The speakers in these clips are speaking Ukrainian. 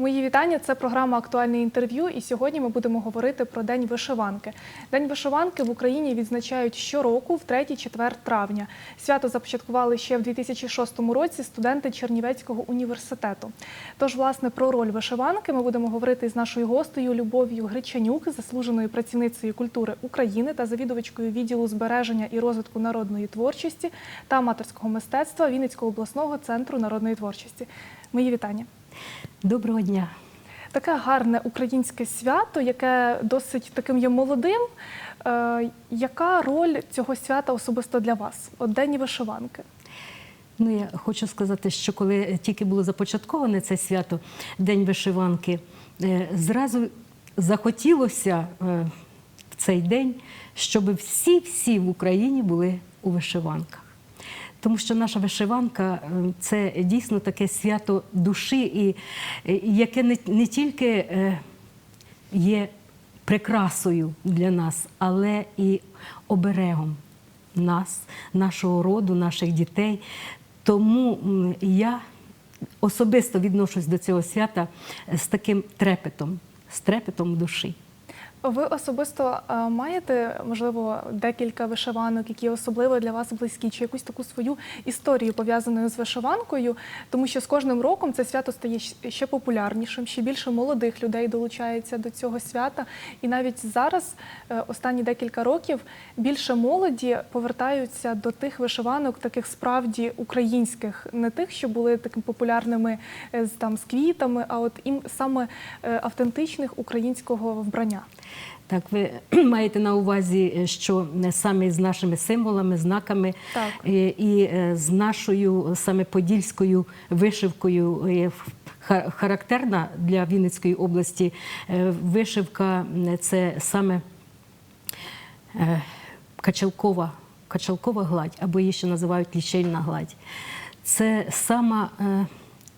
Мої вітання. Це програма Актуальне інтерв'ю. І сьогодні ми будемо говорити про День вишиванки. День вишиванки в Україні відзначають щороку в 3-4 травня. Свято започаткували ще в 2006 році студенти Чернівецького університету. Тож, власне, про роль вишиванки ми будемо говорити з нашою гостею Любов'ю Гречанюк, заслуженою працівницею культури України та завідувачкою відділу збереження і розвитку народної творчості та аматорського мистецтва Вінницького обласного центру народної творчості. Мої вітання. Доброго дня. Таке гарне українське свято, яке досить таким є молодим. Е, яка роль цього свята особисто для вас? От День вишиванки. Ну, я хочу сказати, що коли тільки було започатковане це свято, День вишиванки, е, зразу захотілося е, в цей день, щоб всі-всі в Україні були у вишиванках. Тому що наша вишиванка е, це дійсно таке свято душі, і е, яке не, не тільки е, є прикрасою для нас, але і оберегом нас, нашого роду, наших дітей. Тому я особисто відношусь до цього свята з таким трепетом, з трепетом душі. Ви особисто е, маєте, можливо, декілька вишиванок, які особливо для вас близькі, чи якусь таку свою історію пов'язану з вишиванкою, тому що з кожним роком це свято стає ще популярнішим, ще більше молодих людей долучається до цього свята. І навіть зараз, е, останні декілька років, більше молоді повертаються до тих вишиванок, таких справді українських, не тих, що були такими популярними е, там з квітами, а от ім саме е, автентичних українського вбрання. Так, ви маєте на увазі, е, що е, саме з нашими символами, знаками Так. е, і з нашою саме подільською вишивкою характерна для Вінницької області вишивка це саме качалкова, качалкова гладь, або її ще називають лічильна гладь. Це сама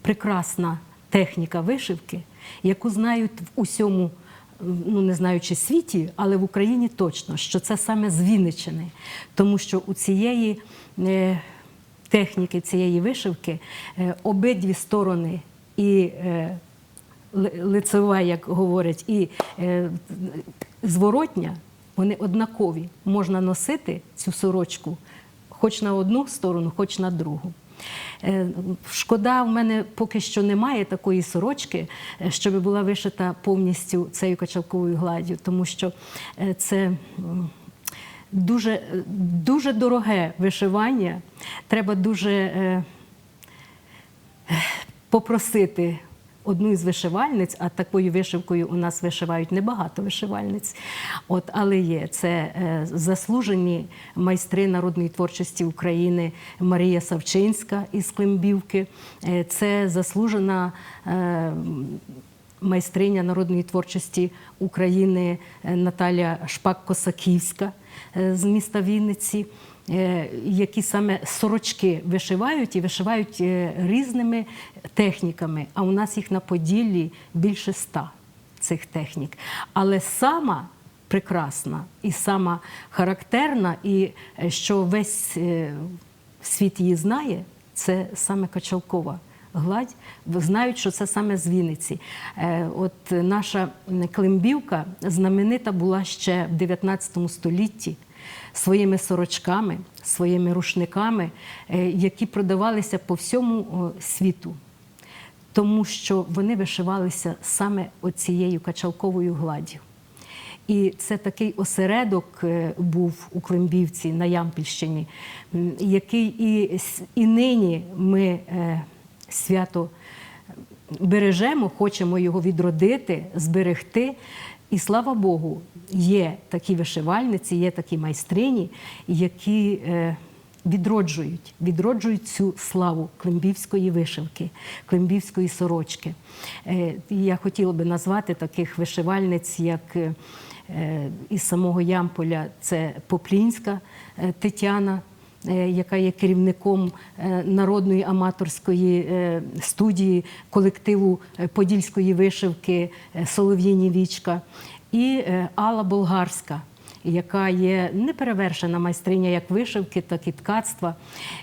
прекрасна техніка вишивки, яку знають в усьому, ну не знаю, чи світі, але в Україні точно, що це саме з Вінниччини. Тому що у цієї е, техніки, цієї вишивки е, обидві сторони і е, лицева, як говорять, і зворотня, вони однакові. Можна носити цю сорочку хоч на одну сторону, хоч на другу. Е, Шкода, в мене поки що немає такої сорочки, е, щоб була вишита повністю цією качалковою гладдю, тому що е, це дуже, дуже дороге вишивання. Треба дуже е, попросити одну із вишивальниць, а такою вишивкою у нас вишивають небагато вишивальниць. От, але є це е, заслужені майстри народної творчості України Марія Савчинська із Климбівки. Е, це заслужена. е, Майстриня народної творчості України Наталя Шпак-Косаківська з міста Вінниці, які саме сорочки вишивають і вишивають е, різними техніками. А у нас їх на Поділлі більше ста цих технік. Але сама прекрасна і сама характерна, і е, що весь е, світ її знає, це саме Качалкова гладь. Знають, що це саме з Вінниці. Е, От наша Климбівка знаменита була ще в 19 столітті своїми сорочками, своїми рушниками, е, які продавалися по всьому світу. Тому що вони вишивалися саме оцією качалковою гладдю. І це такий осередок е, був у Климбівці на Ямпільщині, який і, і нині ми е, свято бережемо, хочемо його відродити, зберегти. І слава Богу, є такі вишивальниці, є такі майстрині, які е, відроджують, відроджують цю славу климбівської вишивки, климбівської сорочки. Е, Я хотіла би назвати таких вишивальниць, як е, із самого Ямполя, це Поплінська Тетяна яка є керівником е, народної аматорської е, студії колективу е, подільської вишивки е, Солов'їні Вічка, і е, Алла Болгарська, яка є неперевершена майстриня як вишивки, так і ткацтва.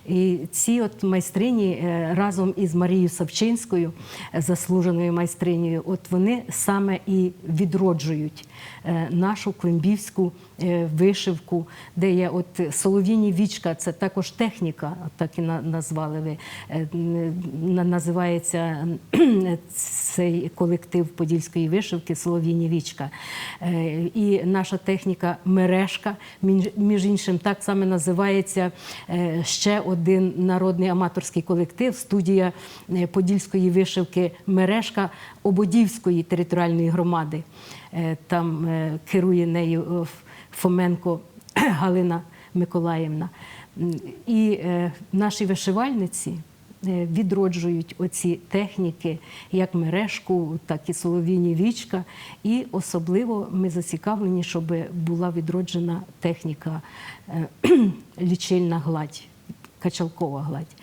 І ці от майстрині е, разом із Марією Савчинською, е, заслуженою майстринею, от вони саме і відроджують е, нашу климбівську вишивку, де є от солов'їні вічка, це також техніка, так і назвали ви. Називається цей колектив подільської вишивки Солов'їні вічка. І наша техніка мережка, між- іншим, так само називається е, ще один народний аматорський колектив, студія е, подільської вишивки мережка Ободівської територіальної громади. Е, Там керує нею Фоменко Галина Миколаївна. І наші вишивальниці відроджують оці техніки, як мережку, так і солов'їні вічка. І особливо ми зацікавлені, щоб була відроджена техніка е, лічильна гладь, качалкова гладь.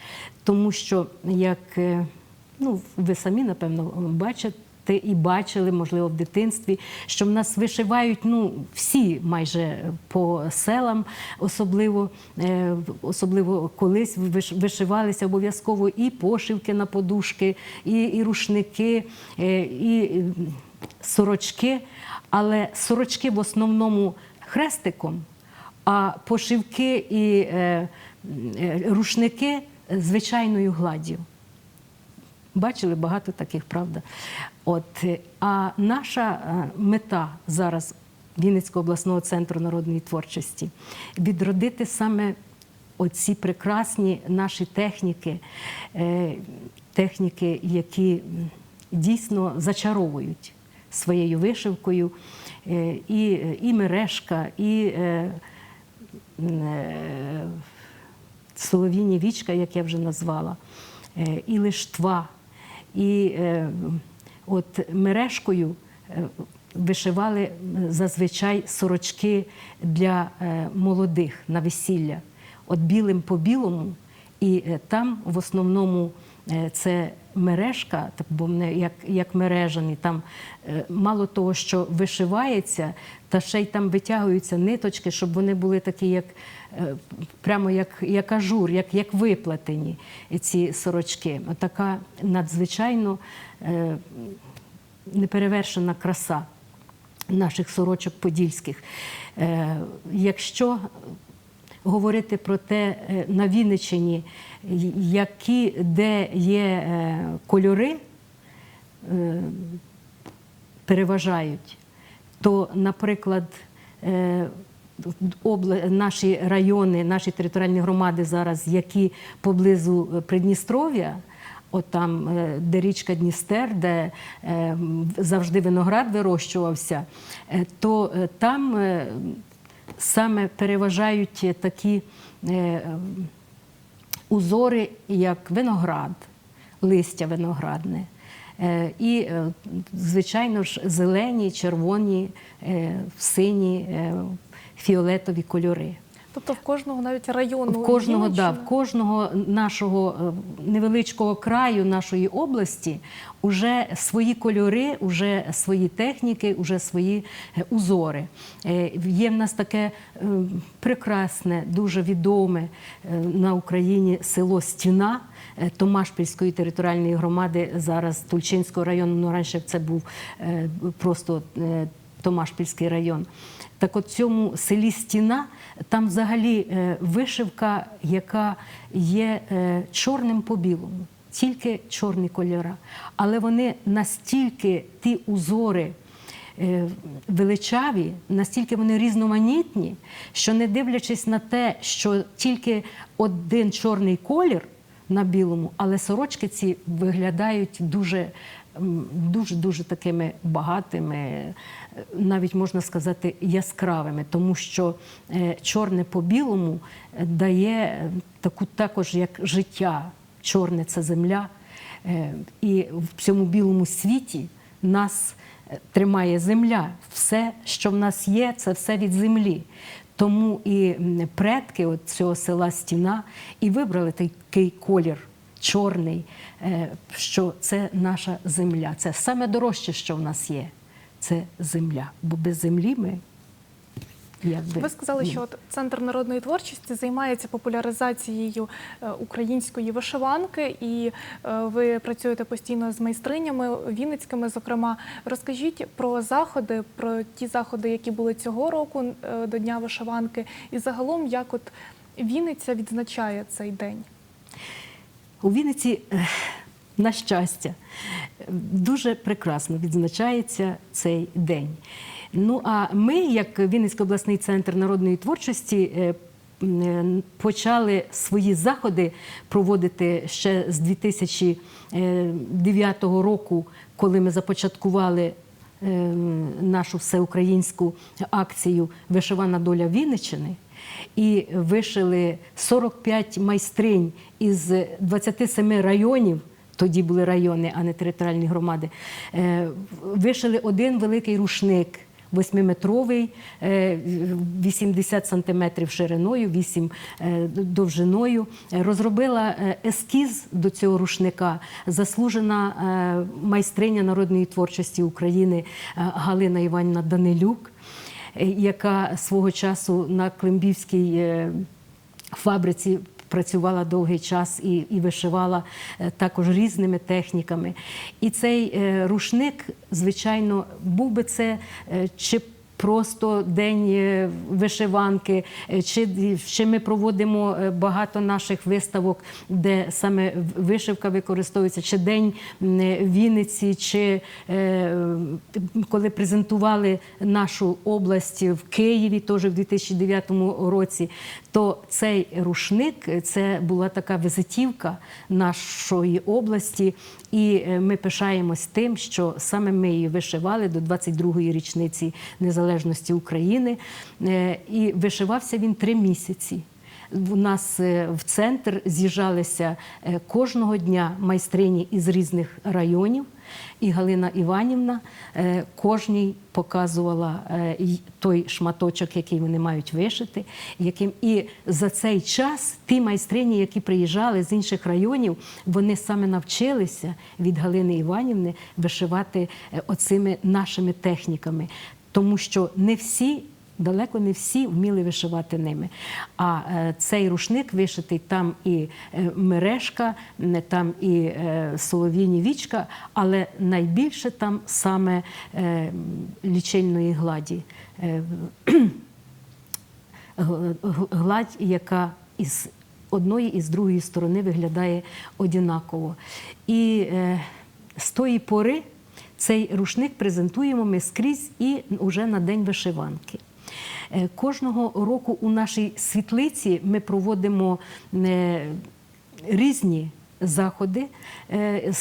Тому що, як е, ну, ви самі, напевно, бачите. І бачили, можливо, в дитинстві, що в нас вишивають ну, всі майже по селам, особливо, е, особливо колись вишивалися обов'язково і пошивки на подушки, і, і рушники, е, і сорочки. Але сорочки в основному хрестиком, а пошивки і е, рушники звичайною гладдю. Бачили багато таких, правда. От, е, а наша е, мета зараз Вінницького обласного центру народної творчості відродити саме оці прекрасні наші техніки, е, техніки, які дійсно зачаровують своєю вишивкою, і, і мережка, і солов'їні вічка, як я вже назвала, і лиштва, і от мережкою е, вишивали зазвичай сорочки для е, молодих на весілля. От білим по білому, і е, там в основному це мережка, так бо як, як мережані, там е, мало того, що вишивається, та ще й там витягуються ниточки, щоб вони були такі, як е, прямо як, як ажур, як, як виплетені ці сорочки. Така надзвичайно е, неперевершена краса наших сорочок подільських. Якщо говорити про те е, на Вінниччині, які де є е, кольори, е, переважають, то, наприклад, е, наші райони, наші територіальні громади зараз, які поблизу е, Придністров'я, от там, е, де річка Дністер, де е, завжди виноград вирощувався, е, то е, там е, саме переважають такі е, узори, як виноград, листя виноградне. Е, І, е, звичайно ж, зелені, червоні, сині, фіолетові кольори. Тобто в кожного навіть району В кожного, да, в кожного нашого е, невеличкого краю нашої області вже свої кольори, вже свої техніки, вже свої е, узори. Е, Є в нас таке прекрасне, дуже відоме на Україні село Стіна Томашпільської територіальної громади, зараз Тульчинського району. Ну раніше це був просто Томашпільський район. Так от цьому селі Стіна там взагалі е, вишивка, яка є е, чорним по білому, тільки чорні кольори. Але вони настільки ті узори е, величаві, настільки вони різноманітні, що не дивлячись на те, що тільки один чорний колір на білому, але сорочки ці виглядають дуже дуже дуже такими багатими, е, навіть можна сказати, яскравими, тому що е, чорне по білому е, дає таку також як життя. Чорне це земля. І в цьому білому світі нас тримає земля. Все, що в нас є, це все від землі. Тому і предки от цього села Стіна і вибрали такий колір чорний, е, що це наша земля. Це саме дорожче, що в нас є. Це земля. Бо без землі ми Якби. Ви сказали, що от центр народної творчості займається популяризацією е, української вишиванки, і е, ви працюєте постійно з майстринями вінницькими. Зокрема, розкажіть про заходи, про ті заходи, які були цього року до Дня вишиванки, і загалом, як от Вінниця відзначає цей день. У Вінниці, на щастя, дуже прекрасно відзначається цей день. Ну а ми, як Вінницький обласний центр народної творчості, е, почали свої заходи проводити ще з 2009 року, коли ми започаткували е, нашу всеукраїнську акцію Вишивана доля Вінниччини. І вишили 45 майстринь із 27 районів. Тоді були райони, а не територіальні громади. Е, Вишили один великий рушник. Восьмиметровий, е, 80 сантиметрів шириною, 8 е, довжиною. Е, Розробила е, ескіз до цього рушника заслужена е, майстриня народної творчості України е, Галина Іванівна Данилюк е, яка свого часу на Климбівській е, фабриці працювала довгий час і, і вишивала е, також різними техніками. І цей е, рушник, звичайно, був би це чи Просто день е, вишиванки, е, чи, чи ми проводимо е, багато наших виставок, де саме вишивка використовується, чи день Вінниці, чи коли презентували нашу область в Києві, теж в 2009 році, то цей рушник це була така визитівка нашої області, і ми пишаємось тим, що саме ми її вишивали до 22-ї річниці незалежності України. Е, І вишивався він три місяці. У нас е, в центр з'їжджалися е, кожного дня майстрині із різних районів. І Галина Іванівна кожній показувала той шматочок, який вони мають вишити. Яким... І за цей час ті майстрині, які приїжджали з інших районів, вони саме навчилися від Галини Іванівни вишивати оцими нашими техніками. Тому що не всі Далеко не всі вміли вишивати ними. А е, цей рушник вишитий там і е, мережка, там і е, солов'їні вічка, але найбільше там саме лічильної гладі. Гладь, яка із одної і з другої сторони виглядає однаково. І з тої пори цей рушник презентуємо ми скрізь і вже на День вишиванки. Е, Кожного року у нашій світлиці ми проводимо е, різні заходи, е,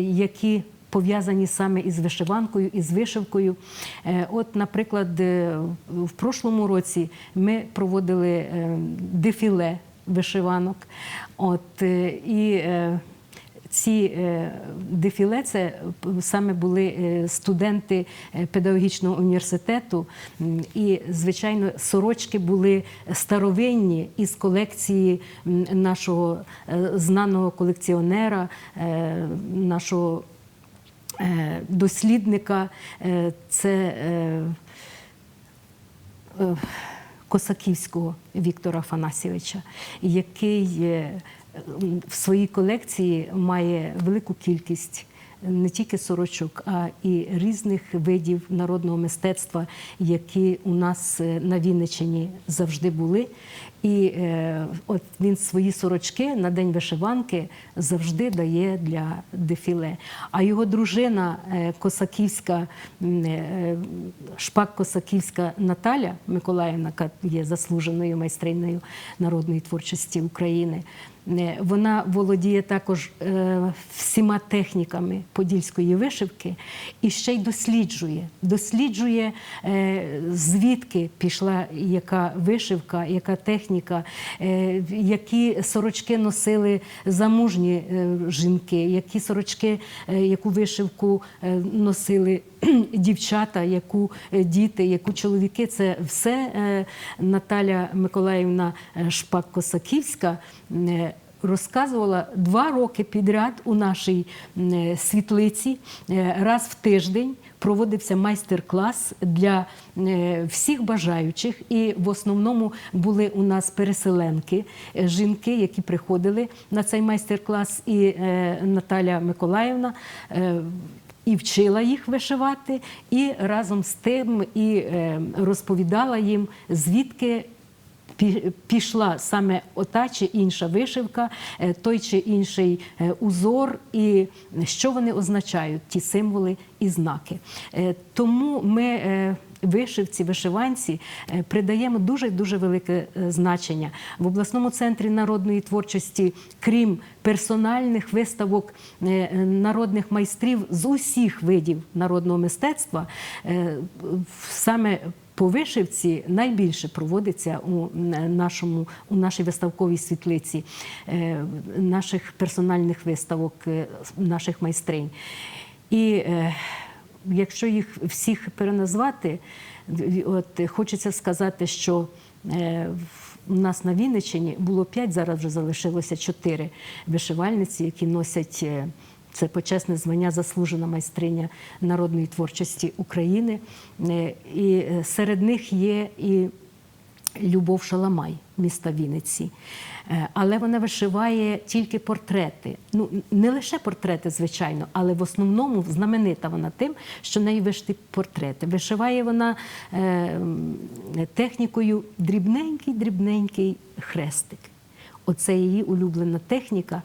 які пов'язані саме із вишиванкою, із вишивкою. От, наприклад, в прошлому році ми проводили дефіле вишиванок. От, і ці е, дефіле це саме були е, студенти е, педагогічного університету, і звичайно сорочки були старовинні із колекції нашого знаного колекціонера, нашого дослідника. Це Косаківського Віктора Афанасьовича, який в своїй колекції має велику кількість не тільки сорочок, а і різних видів народного мистецтва, які у нас е, на Вінниччині завжди були. І е, от він свої сорочки на день вишиванки завжди дає для дефіле. А його дружина е, Косаківська, шпак Косаківська Наталя Миколаївна, яка є заслуженою майстриною народної творчості України. Вона володіє також е, всіма техніками подільської вишивки і ще й досліджує. Досліджує, е, звідки пішла яка вишивка, яка техніка, е, які сорочки носили замужні жінки, які сорочки, яку вишивку носили дівчата, яку е, діти, яку чоловіки. Це все е, Наталя Миколаївна е, Шпак-Косаківська. е, Розказувала два роки підряд у нашій світлиці раз в тиждень проводився майстер-клас для всіх бажаючих, і в основному були у нас переселенки, жінки, які приходили на цей майстер-клас, і Наталя Миколаївна. І вчила їх вишивати, і разом з тим і е, розповідала їм, звідки пішла саме ота чи інша вишивка, е, той чи інший е, узор, і що вони означають, ті символи і знаки. Тому ми. Вишивці, вишиванці е, придаємо дуже дуже велике е, значення в обласному центрі народної творчості, крім персональних виставок е, народних майстрів з усіх видів народного мистецтва, саме по вишивці найбільше проводиться у нашому у нашій виставковій світлиці наших персональних виставок, наших майстринь. І якщо їх всіх переназвати, от хочеться сказати, що е, у нас на Вінниччині було п'ять, зараз вже залишилося чотири вишивальниці, які носять. е, це почесне звання заслужена майстриня народної творчості України. Е, І серед них є і Любов Шаламай міста Вінниці. Е, Але вона вишиває тільки портрети. Ну, не лише портрети, звичайно, але в основному знаменита вона тим, що нею вишити портрети. Вишиває вона е, технікою дрібненький-дрібненький хрестик. Оце її улюблена техніка,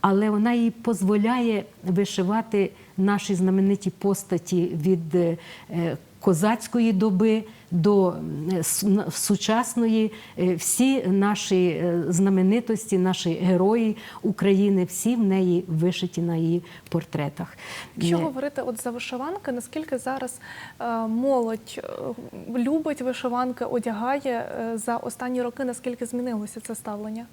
але вона їй дозволяє вишивати наші знамениті постаті від е, козацької доби до на- сучасної. Е, Всі наші е, знаменитості, наші герої України, всі в неї вишиті на її портретах. Якщо Е, говорити от за вишиванки, наскільки зараз е, молодь е, любить вишиванки, одягає е, за останні роки, наскільки змінилося це ставлення?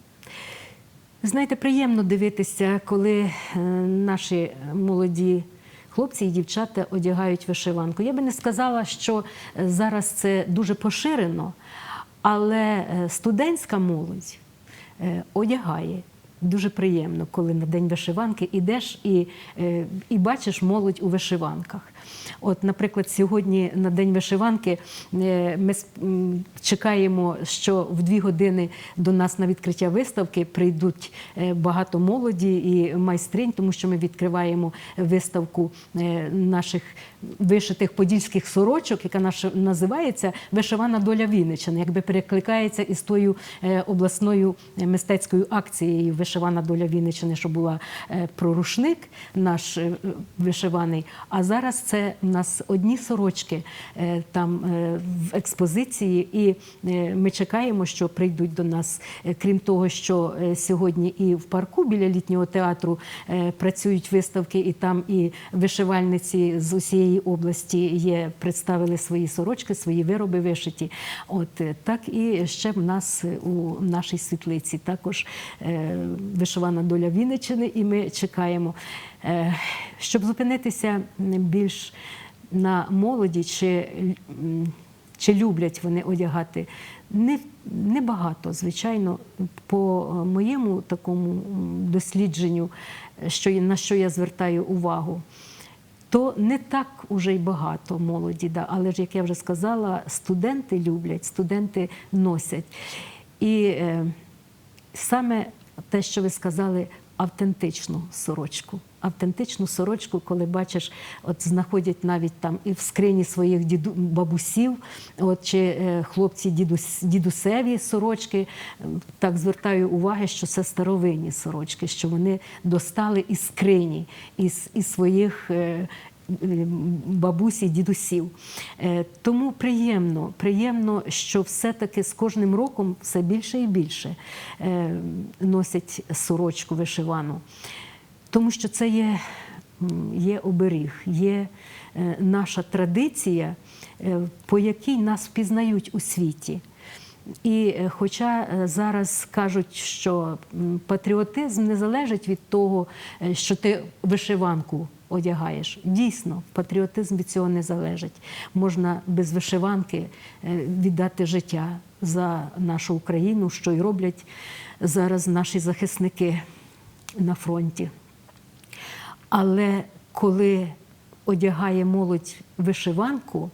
Знаєте, приємно дивитися, коли е, наші молоді хлопці і дівчата одягають вишиванку. Я би не сказала, що е, зараз це дуже поширено, але е, студентська молодь е, одягає. Дуже приємно, коли на день вишиванки йдеш і, і бачиш молодь у вишиванках. От, наприклад, сьогодні на день вишиванки е, ми чекаємо, що в дві години до нас на відкриття виставки прийдуть е, багато молоді і майстринь, тому що ми відкриваємо виставку е, наших вишитих подільських сорочок, яка наша називається Вишивана доля Вінниччини, якби перекликається із тою обласною мистецькою акцією Вишивана доля Вінниччини, що була про рушник наш вишиваний. А зараз це в нас одні сорочки е, там е, в експозиції, і е, ми чекаємо, що прийдуть до нас. Крім того, що сьогодні і в парку біля літнього театру працюють виставки, і там і вишивальниці з усієї області є, представили свої сорочки, свої вироби вишиті. От так і ще в нас у нашій світлиці також вишивана доля Вінниччини, і ми чекаємо, щоб зупинитися більш на молоді, чи, чи люблять вони одягати. Не, небагато, звичайно, по е, моєму такому дослідженню, е, що, на що я звертаю увагу, то не так уже й багато молоді, да. але ж, як я вже сказала, студенти люблять, студенти носять. І е, саме те, що ви сказали, автентичну сорочку. Автентичну сорочку, коли бачиш, от знаходять навіть там і в скрині своїх діду, бабусів, от, чи е, хлопці дідусь, дідусеві сорочки. Так звертаю увагу, що це старовинні сорочки, що вони достали із скрині, із, із своїх. е, бабусі, дідусів. Е, Тому приємно, приємно, що все-таки з кожним роком все більше і більше е, носять сорочку вишивану. Тому що це є, є оберіг, є е, наша традиція, по якій нас впізнають у світі. І е, хоча е, зараз кажуть, що патріотизм не залежить від того, е, що ти вишиванку одягаєш. Дійсно, патріотизм від цього не залежить. Можна без вишиванки віддати життя за нашу Україну, що й роблять зараз наші захисники на фронті. Але коли одягає молодь вишиванку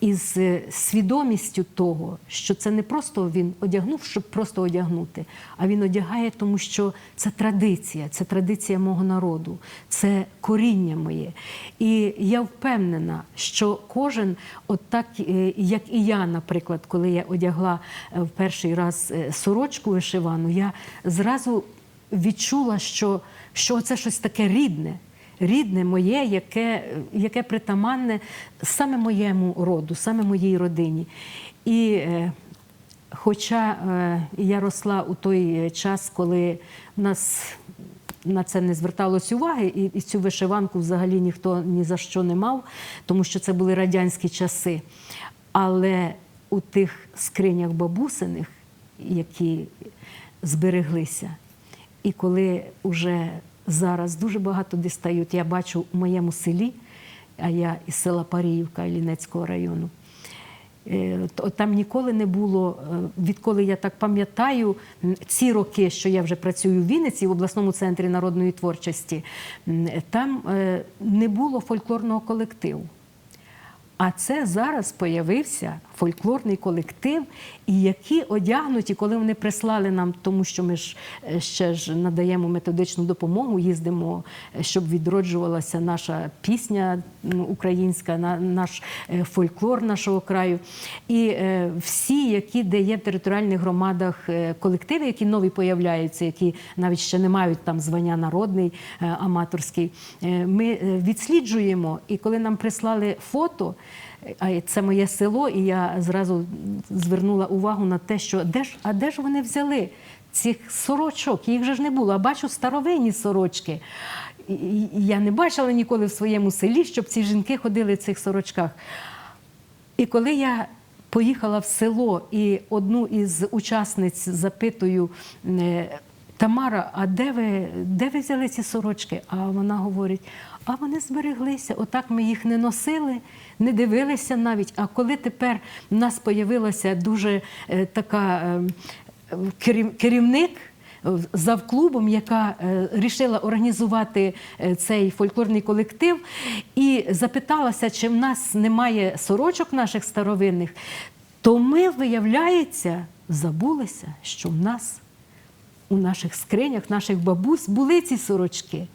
із е, свідомістю того, що це не просто він одягнув, щоб просто одягнути, а він одягає, тому що це традиція, це традиція мого народу, це коріння моє. І я впевнена, що кожен, от так е, як і я, наприклад, коли я одягла е, в перший раз сорочку вишивану, я зразу відчула, що, що це щось таке рідне рідне моє, яке, яке притаманне саме моєму роду, саме моїй родині. І е, хоча е, я росла у той час, коли в нас на це не зверталось уваги, і, і цю вишиванку взагалі ніхто ні за що не мав, тому що це були радянські часи. Але у тих скринях бабусиних, які збереглися, і коли вже зараз дуже багато дістають, я бачу у моєму селі, а я із села Паріївка Лінецького району. Е, Там ніколи не було, е, відколи я так пам'ятаю, ці роки, що я вже працюю в Вінниці, в обласному центрі народної творчості, там е, не було фольклорного колективу. А це зараз появився фольклорний колектив, і які одягнуті, коли вони прислали нам, тому що ми ж е, ще ж надаємо методичну допомогу, їздимо, е, щоб відроджувалася наша пісня українська, на- наш е, фольклор нашого краю. І всі, які де є в територіальних громадах колективи, які нові появляються, які навіть ще не мають там звання народний, аматорський, ми відсліджуємо. І коли нам прислали фото, це моє село, і я зразу звернула увагу на те, що де ж, а де ж вони взяли цих сорочок? Їх же ж не було. А бачу старовинні сорочки. І Я не бачила ніколи в своєму селі, щоб ці жінки ходили в цих сорочках. І коли я поїхала в село і одну із учасниць запитую, е, Тамара, а де ви, де ви взяли ці сорочки? А вона говорить: а вони збереглися. Отак ми їх не носили, не дивилися навіть. А коли тепер в нас появилася дуже е, така е, керів- керівник завклубом, яка е, рішила організувати е, цей фольклорний колектив, і запиталася, чи в нас немає сорочок наших старовинних, то ми, виявляється, забулися, що в нас у наших скринях, наших бабусь були ці сорочки.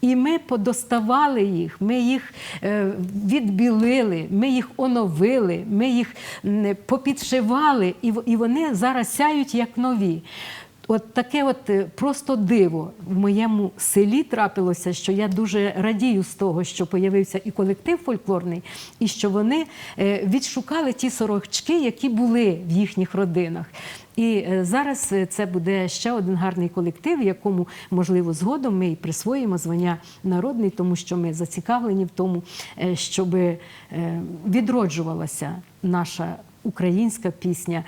І ми подоставали їх, ми їх е, відбілили, ми їх оновили, ми їх попідшивали, і вони зараз сяють як нові. От таке от е, просто диво в моєму селі трапилося, що я дуже радію з того, що появився і колектив фольклорний, і що вони е, відшукали ті сорочки, які були в їхніх родинах. І е, зараз це буде ще один гарний колектив, якому можливо згодом ми і присвоїмо звання народний, тому що ми зацікавлені в тому, щоб відроджувалася наша. Українська пісня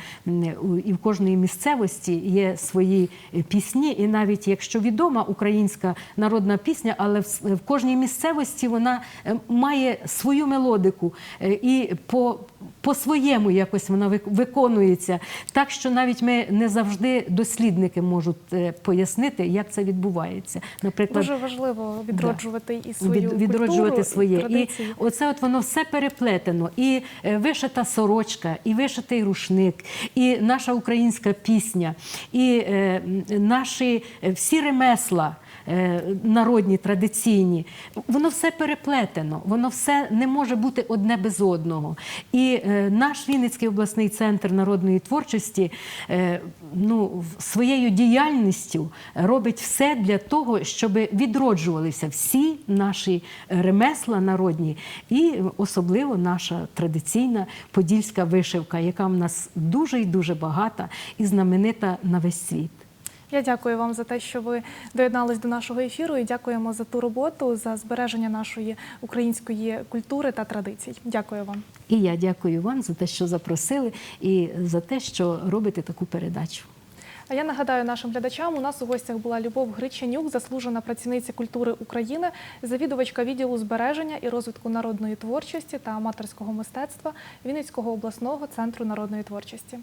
і в кожної місцевості є свої е, пісні, і навіть якщо відома українська народна пісня, але в, кожній місцевості вона е, має свою мелодику. Е, і по, по своєму якось вона вик- виконується. Так що навіть ми не завжди дослідники можуть е, пояснити, як це відбувається. Наприклад, Дуже важливо відроджувати і свою від- відроджувати культуру, своє. І І оце от воно все переплетено. І е, вишита сорочка, і вишитий рушник, і наша українська пісня, і е, наші е, всі ремесла. Е, Народні, традиційні, воно все переплетено, воно все не може бути одне без одного. І е, наш Вінницький обласний центр народної творчості е, ну, своєю діяльністю робить все для того, щоб відроджувалися всі наші ремесла народні, і особливо наша традиційна подільська вишивка, яка в нас дуже і дуже багата і знаменита на весь світ. Я дякую вам за те, що ви доєднались до нашого ефіру, і дякуємо за ту роботу, за збереження нашої української культури та традицій. Дякую вам. І я дякую вам за те, що запросили, і за те, що робите таку передачу. А я нагадаю нашим глядачам, у нас у гостях була Любов Гричанюк, заслужена працівниця культури України, завідувачка відділу збереження і розвитку народної творчості та аматорського мистецтва Вінницького обласного центру народної творчості.